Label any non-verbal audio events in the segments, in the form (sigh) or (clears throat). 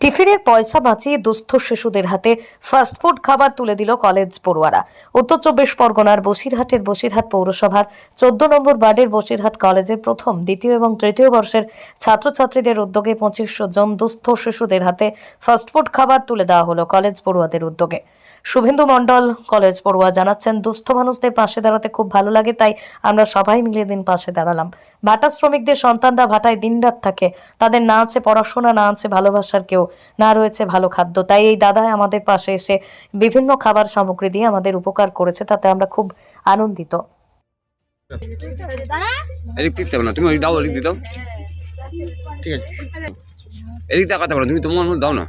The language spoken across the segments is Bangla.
টিফিনের পয়সা বাঁচিয়ে দুস্থ শিশুদের হাতে ফাস্টফুড খাবার তুলে দিল কলেজ পড়ুয়ারা। উত্তর চব্বিশ পরগনার বসিরহাটের বসিরহাট পৌরসভার চোদ্দ নম্বর ওয়ার্ডের বসিরহাট কলেজের প্রথম, দ্বিতীয় এবং তৃতীয় বর্ষের ছাত্রছাত্রীদের উদ্যোগে পঁচিশশো জন দুস্থ শিশুদের হাতে ফাস্টফুড খাবার তুলে দেওয়া হলো কলেজ পড়ুয়াদের উদ্যোগে। শুভেন্দু মণ্ডল কলেজ পড়ুয়া জানাচ্ছেন দুস্থ মানুষদের পাশে দাঁড়াতে খুব ভালো লাগে তাই আমরা সবাই মিলে দিন পাশে দাঁড়ালাম। ভাটা শ্রমিকদের সন্তানরা ভাটায় দিনরাত থাকে। তাদের না আছে পড়াশোনা না আছে ভালোবাসার কেউ না রয়েছে ভালো খাদ্য। তাই এই দাদাই আমাদের পাশে এসে বিভিন্ন খাবার সামগ্রী দিয়ে আমাদের উপকার করেছে তাতে আমরা খুব আনন্দিত। তুমি ওই দাও ঠিক আছে। এদিক তাকাতে পারো তুমি তোমার দাও না।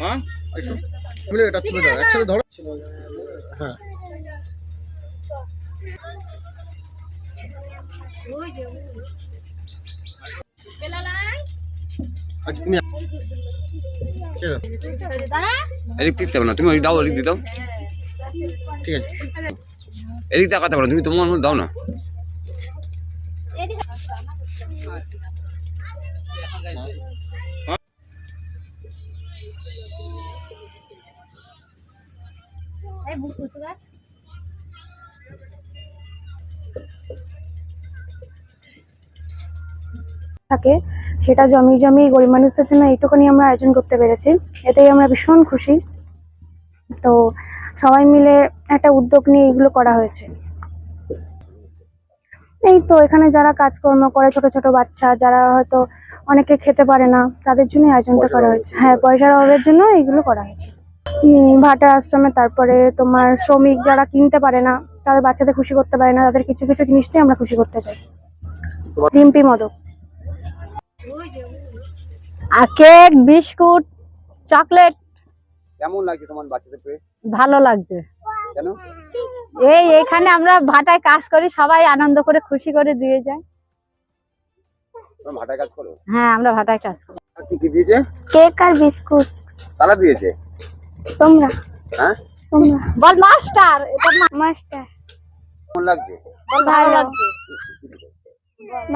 হ্যাঁ? মিলে এটা তুলে দাও একসাথে ধরো। হ্যাঁ। আচ্ছা তুমি এদিক দিতে না তুমি দাও এদিক দিয়ে দাও। ঠিক আছে। এদিক তাকাতে পারো তুমি তোমার দাও না। থাকে, সেটা জমি জমি গরিব মানুষদের জন্য এইটুকুনি আমরা আয়োজন করতে পেরেছি। এতেই আমরা ভীষণ খুশি। তো সবাই মিলে একটা উদ্যোগ নিয়ে এগুলো করা হয়েছে। এই তো এখানে যারা কাজকর্ম করে ছোট ছোট বাচ্চা যারা হয়তো অনেকে খেতে পারে না তাদের জন্য আয়োজনটা করা হয়েছে। হ্যাঁ পয়সার অভাবের জন্য এইগুলো করা হয়েছে। উম, ভাটা আশ্রমে তারপরে তোমার শ্রমিক যারা কিনতে পারে না তাদের বাচ্চাদের খুশি করতে পারে না তাদের কিছু কিছু জিনিস দিয়ে আমরা খুশি করতে চাই। রিম্পি মদক। আর কেক বিস্কুট চকলেট। কেমন লাগছে তোমার বাচ্চাদের ভালো লাগছে। কেন? এই এখানে আমরা ভাটায় কাজ করি সবাই আনন্দ করে খুশি করে দিয়ে যায়। তোমার ভাটায় কাজ করো? হ্যাঁ আমরা ভাটায় কাজ করি। কি কি দিয়েছে? কেক আর বিস্কুট। তারা দিয়েছে? তোমরা? হ্যাঁ? তোমরা? বল মাস্টার এটা মাস্টার। কেমন লাগছে? ভালো লাগছে?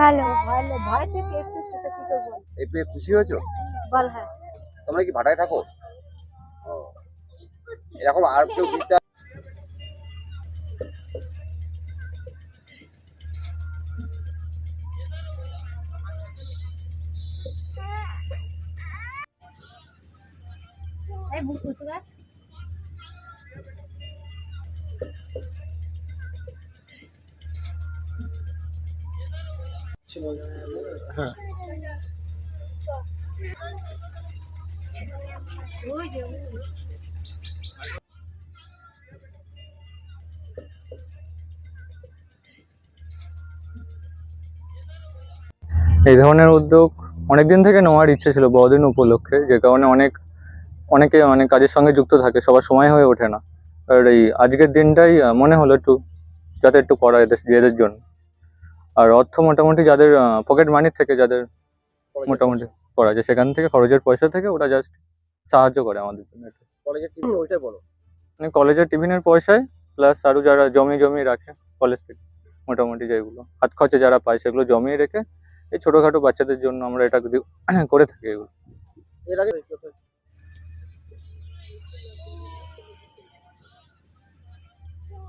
ভালো ভালো ভয় থেকে একটু সেটা কি করব? এই পেয়ে খুশি হয়েছো? বল হ্যাঁ। তোমরা কি ভাটায় থাকো? এরকম আর কেউ দিতে হ্যাঁ। এই ধরনের উদ্যোগ অনেকদিন থেকে নেওয়ার ইচ্ছে ছিল বড়দিন উপলক্ষে যে কারণে অনেক অনেকে মানে কাজের সঙ্গে যুক্ত থাকে সবার সময় হয়ে ওঠে না। আর এই আজকের দিনটাই মনে হলো একটু যাতে একটু করা এদের এদের জন্য। আর অর্থ মোটামুটি যাদের পকেট মানির থেকে যাদের মোটামুটি করা যায় সেখান থেকে খরচের পয়সা থেকে ওরা জাস্ট সাহায্য করে আমাদের জন্য। কলেজের টিম ওইটাই বলো। মানে কলেজের টিফিনের পয়সায় প্লাস আরও যারা জমি জমি রাখে কলেজ থেকে মোটামুটি যেগুলো হাত খরচে যারা পায় সেগুলো জমিয়ে রেখে এই ছোটখাটো বাচ্চাদের জন্য আমরা এটা (clears throat) করে থাকি এগুলো। এর আগে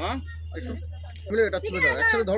হ্যাঁ? একটু এটা তুলে দাও। একসাথে ধরো।